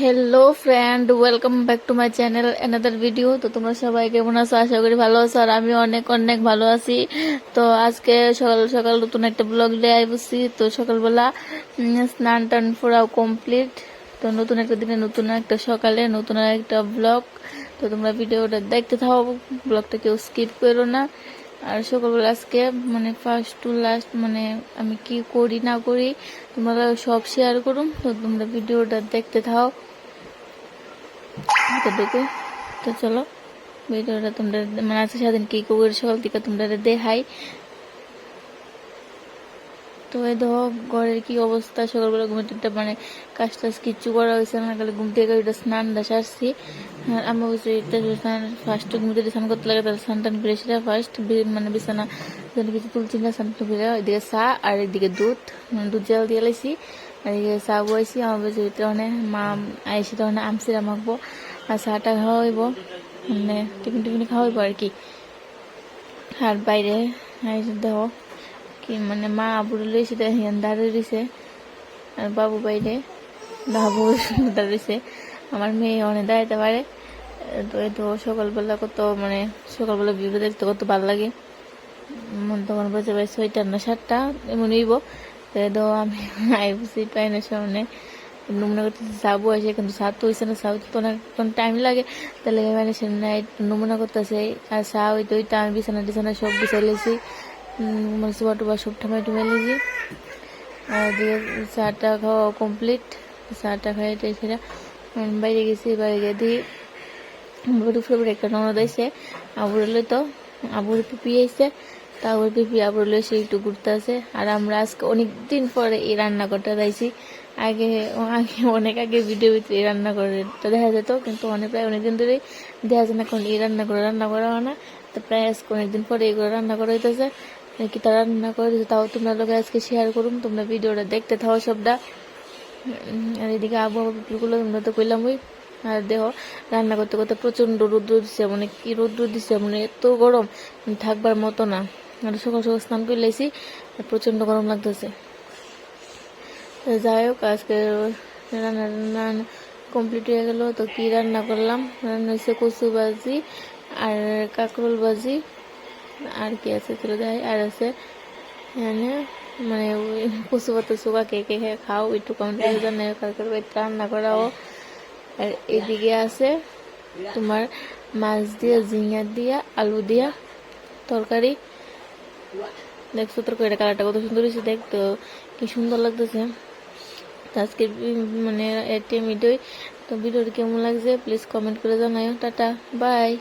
Hello friend welcome back to my channel another video তো তোমরা সবাই কেমন আছো? আশা করি ভালো আছো, আর আমি অনেক অনেক ভালো আছি। তো আজকে সকাল সকাল নতুন একটা ব্লগ দিয়ে বসছি তো সকালবেলা স্নান টান পুরাও কমপ্লিট তো নতুন একটা দিনে নতুন একটা সকালে নতুন একটা ব্লগ তো তোমরা ভিডিওটা দেখতে থাকো ব্লগটা কেউ স্কিপ করো না। আর সকালবেলা আজকে মানে ফার্স্ট টু লাস্ট মানে আমি কি করি না করি, তোমরা সব শেয়ার করুন। তো তোমরা ভিডিওটা দেখতে থাও। দেখো। তো চলো, ভিডিওটা তোমরা মানে আজকে সারাদিন কি করি, সকাল থেকে তোমরা দেখাই। তো এই দেখো ঘরের কি অবস্থা? সকালবেলা ঘুম থেকে মানে কাজ টাজ কিচ্ছু করা হয়েছে না, খালি ঘুম থেকে ওইটা স্নান দাস আসছি আর বলছি স্নান ফার্স্ট ঘুম থেকে স্নান করতে লাগে, তাহলে স্নান টান করে সেটা ফার্স্ট মানে বিছানা, যেন কিছু তুলছি না, স্নান করে ওইদিকে চা আর এদিকে দুধ মানে দুধ জাল দিয়ে লাইছি। আর এদিকে চা বইছি আমার বলছি ভিতরে অনেক, মা আইসি তখন আমসিরা মাখবো, আর চাটা খাওয়া হইব মানে টিফিন টিফিন খাওয়া হইব আর কি। আর বাইরে দেখো কি মানে মা লইছে তো হিয়ান দাঁড়িয়ে রয়েছে আর বাবু বাইরে বাবু দাঁড়িয়েছে আমার মেয়ে অনেক দাঁড়াইতে পারে তো এই তো সকালবেলা কত মানে সকালবেলা ভিডিও দেখতে কত ভালো লাগে। মন তখন বলছে ভাই সোয়েটার না শার্টটা এমন নিব তো এই তো আমি আইবসি পাইনের সামনে নমুনা করতেছি সাবু আছে কিন্তু সাব তো হয়েছে না সাব তো অনেক টাইম লাগে। তাহলে মানে সামনে নমুনা করতেছে আর চা ওই তো ওইটা আমি বিছানা টিছানা সব বিছাই লেছি। মানে সুবা টুবা সব ঠামাই টুমাই লেছি আর দিয়ে চাটা খাওয়া কমপ্লিট চাটা খাই সেটা বাইরে গেছি বাইরে গিয়ে দিয়ে আবুর উপরে একটা ননদ আইসে আবুর এলে তো আবুর পিপি আইসে তা আবুর পিপি আবুর এলে সে একটু ঘুরতে আছে আর আমরা আজকে অনেক দিন পরে এই রান্নাঘরটা যাইছি আগে আগে অনেক আগে ভিডিও ভিতরে এই রান্না করে তো দেখা যেত কিন্তু অনেক প্রায় অনেকদিন ধরেই দেখা যায় না এখন এই রান্না করে রান্না করা হয় না তো প্রায় আজকে অনেকদিন পরে এগুলো রান্না করা হইতেছে কি তারা রান্না করে দিতে তাও তোমরা লোক আজকে শেয়ার করুন তোমরা ভিডিওটা দেখতে থাও সবটা। আর এদিকে আবহাওয়া পিপিগুলো তোমরা তো কইলাম ওই আর দেহ রান্না করতে করতে প্রচণ্ড রৌদ্র দিচ্ছে মানে কি রৌদ্র দিচ্ছে মানে এত গরম মানে থাকবার মতো না। আর সকাল সকাল স্নান করে লাইছি আর প্রচণ্ড গরম লাগতেছে। যাই হোক, আজকে রান্না রান্না কমপ্লিট হয়ে গেল, তো কি রান্না করলাম? রান্না হয়েছে কচু ভাজি আর কাঁকরোল ভাজি আর কি আছে চলে যায় আর আছে এখানে মানে ওই কচু পাতা চোখা কে কে খেয়ে খাও একটু কমেন্ট করে জানাই কালকের বাড়িতে রান্না করাও। আর এদিকে আছে তোমার মাছ দিয়া ঝিঙ্গা দিয়া, আলু দিয়া তরকারি। দেখছ তরকারিটা কালারটা কত সুন্দর হয়েছে দেখতো, কি সুন্দর লাগতেছে। ভি- মানে এটি ভিডিও তো ভিডিওটি কেমন লাগছে প্লিজ কমেন্ট করে জানাও টাটা বাই